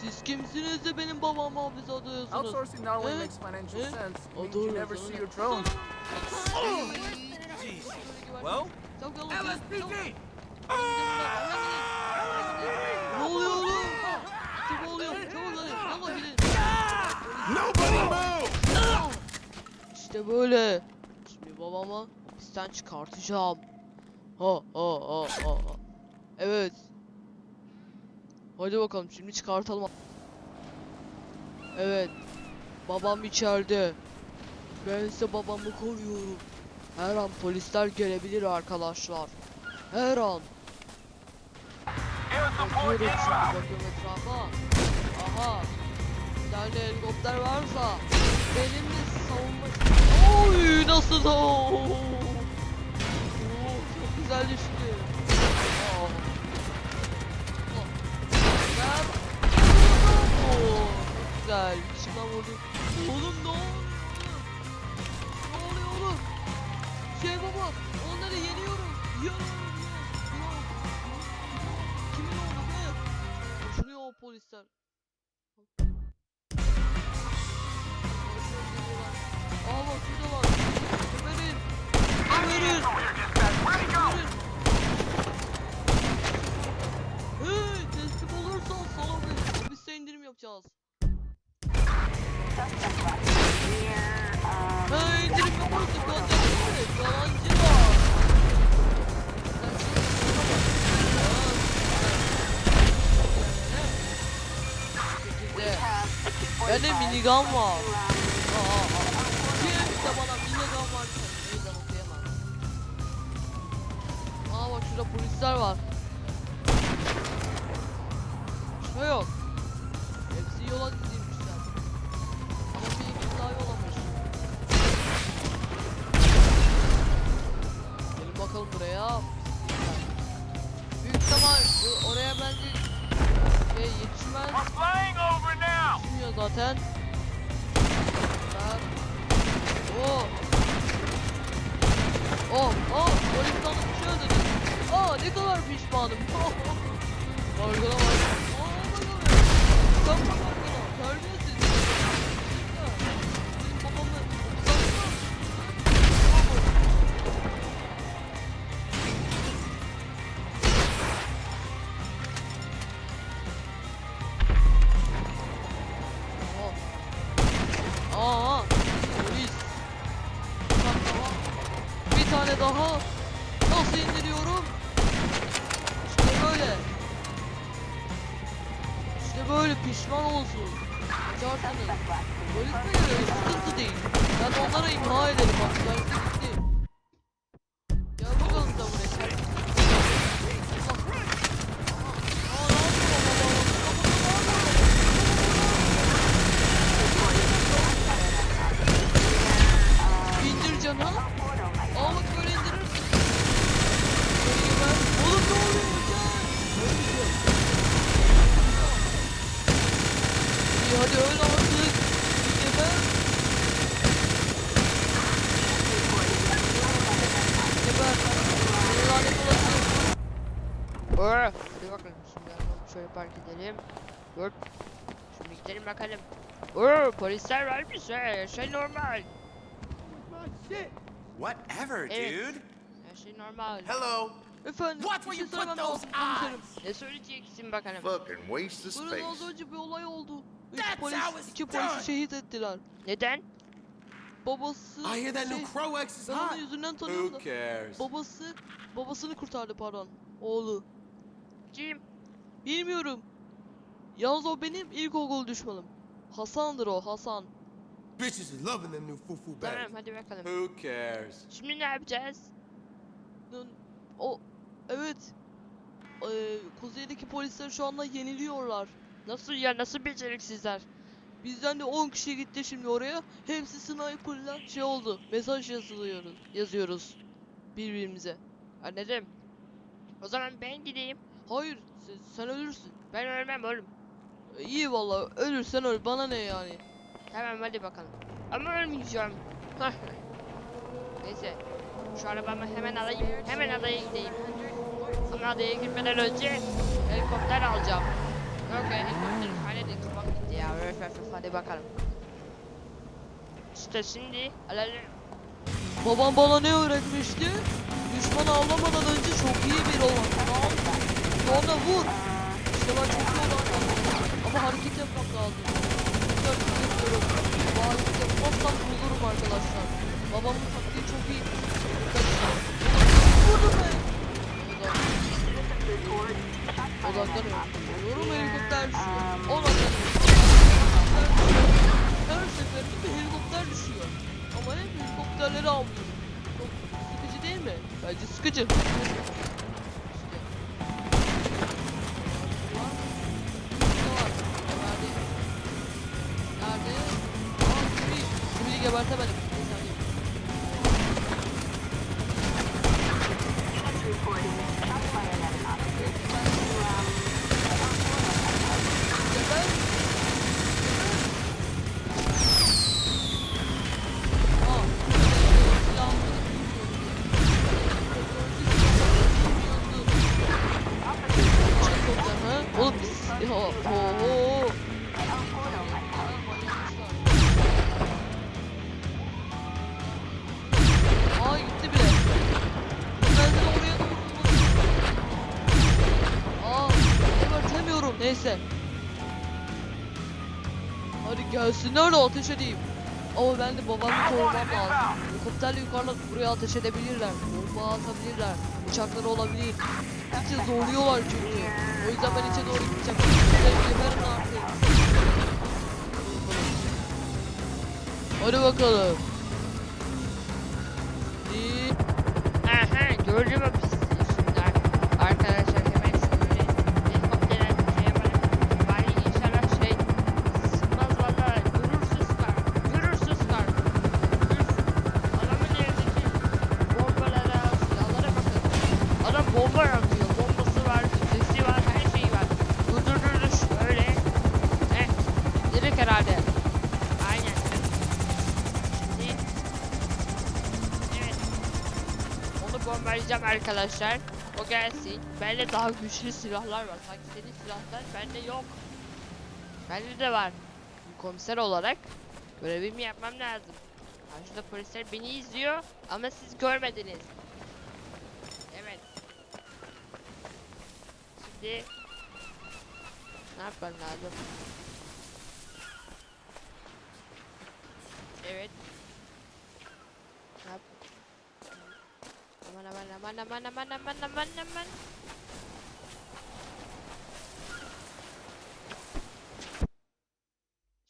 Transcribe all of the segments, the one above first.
Siz kimsiniz de benim babamı hapise atıyorsunuz? Outsourcing not only makes financial sense, it means you never see your drone. Well, Çabuk çabuk, çabuk. LSPD! Ne oluyor oğlum? Bu oluyor. Çabuk hadi. Yallah gidin. Nobody move! İşte böyle. Şimdi babamı hapisten çıkartacağım. Ha ha ha. ha. Evet. Hadi bakalım şimdi çıkartalım. Evet. Babam içeride. Ben ise babamı koruyorum. Her an polisler gelebilir arkadaşlar. Her an. Bakıyorum şimdi bakıyorum etrafa. Aha. Bir tane helikopter varsa benimle savunma... Oy nasıl da Oo, Çok güzel düştü. result Bende minigun var. Aa, Kimse bana minigun var. Meydan okuyamaz. Aa bak şurada polisler var. Pişmanım. Arkana pişman olsun. Kaçarsınız. Polis mi geliyor? Sıkıntı değil. Ben onlara imha ederim bak. Gitti. Hadi öl artık. Geber. Olası. Hadi bakalım şimdi şöyle park edelim. Dur. Şimdi gidelim bakalım. Oo, polisler varmış he. Şey normal. Whatever, Evet. dude. Her şey normal. Hello. Efendim, bir where şey you put those eyes. Ne söyleyeceksin bakalım? Fucking waste of Buyurun az space. önce bir olay oldu. Üç That's polis, how it's iki done. polisi şehit ettiler. Neden? Babası I hear that şey, new Crow X is ben hot. onun yüzünden tanıyorum da. Who cares? Babası, babasını kurtardı pardon. Oğlu. Kim? Bilmiyorum. Yalnız o benim ilkokul düşmanım. Hasan'dır o, Hasan. Bitches is loving them new foo-foo bags. Tamam hadi bakalım. Who cares? Şimdi ne yapacağız? O evet. Ee, kuzeydeki polisler şu anda yeniliyorlar. Nasıl ya? Nasıl beceriksizler? Bizden de 10 kişi gitti şimdi oraya. Hepsi sniper'la şey oldu. Mesaj yazılıyoruz. Yazıyoruz birbirimize. Anladım. O zaman ben gideyim. Hayır, sen, sen ölürsün. Ben ölmem oğlum. iyi valla, ölürsen öl. Bana ne yani? Tamam hadi bakalım. Ama ölmeyeceğim. Neyse. Şu arabamı hemen alayım. Hemen adaya gideyim. Ama adaya gitmeden önce helikopter alacağım. Yok ya helikopteri halledin. Hafif hadi bakalım. İşte şimdi alalım. Babam bana ne öğretmişti? Düşman avlamadan önce çok iyi bir olmak. Tamam mı? Sonra vur. İşte ben çok iyi olan Ama hareket yapmak lazım. Hareket yapıyorum. Ama hareket yapmazsam bulurum arkadaşlar. Babamın taktiği çok iyi. Vurdum be. Odaklanıyorum. Yorum helikopter düşüyor. Odaklanıyorum. Seferinde bir helikopter düşüyor. Ama hep helikopterleri avlıyorum. Çok sıkıcı değil mi? Bence sıkıcı. Biz... Ho, ho, ho. Aa gitti bile. Ben de oraya doğru Aa, gebertemiyorum. Neyse. Hadi gelsinler de ateş edeyim. Ama ben de babamı korumam lazım. Helikopterle yukarıdan buraya ateş edebilirler. Bomba atabilirler. Uçakları olabilir. İçe zorluyorlar çünkü. O yüzden ben içe doğru gideceğim. Geberin artık. Hadi bakalım. Bir... Aha gördün mü biz şimdi arkadaşlar hemen şöyle helikoptere şey yapalım. Bari inşallah şey sıkmaz valla görürsüz kar. Görürsüz kar. Görürsüz. Adamın elindeki bombalara, silahlara bakın. Adam bomba yapıyor. Bombası var, füzesi var, her şeyi var. Dur dur dur dur şöyle. Heh. Direkt herhalde. Aynen. Şimdi Evet. Onu bombalayacağım arkadaşlar. O gelsin. Bende daha güçlü silahlar var. Sanki senin silahlar bende yok. Bende de var. Komiser olarak görevimi yapmam lazım. Karşıda polisler beni izliyor ama siz görmediniz. Evet. Şimdi ne yapmam lazım? Evet. Ne yap? Aman aman aman aman aman aman.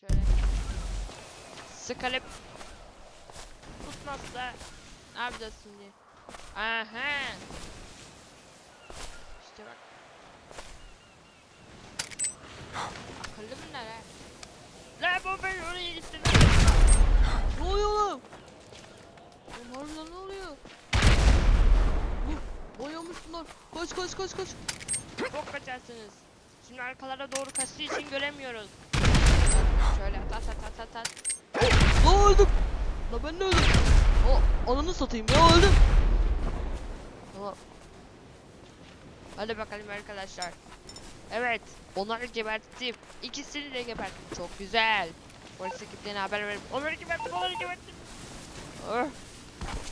Şöyle. Sıkalım. Tutmazsa ne yapacağız şimdi? Aha. İşte bak. Akıllı bunlar ha. La bu ben oraya gittim. Ne oluyor oğlum? Oğlum ne oluyor? Boyamış bunlar. Kaç kaç kaç kaç. Çok kaçarsınız. Şimdi arkalara doğru kaçtığı için göremiyoruz. Şöyle at at at at. at. La öldüm. La ben de öldüm. O ananı satayım ya öldüm. Tamam. Hadi bakalım arkadaşlar. Evet, onları geberttim. İkisini de geberttim. Çok güzel. Polis ekiplerine haber verip onları geberttim, onları geberttim. Oh.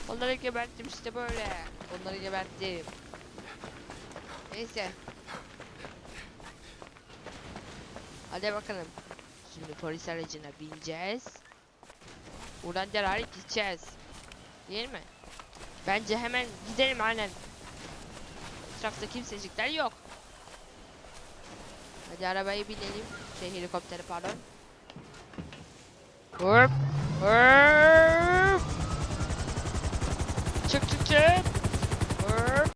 Onları geberttim işte böyle. Onları geberttim. Neyse. Hadi bakalım. Şimdi polis aracına bineceğiz. Buradan derhal gideceğiz. Değil mi? Bence hemen gidelim aynen. Etrafta kimsecikler yok. Hadi arabaya binelim. Şey helikopteri pardon. Hop. Hop. Richard.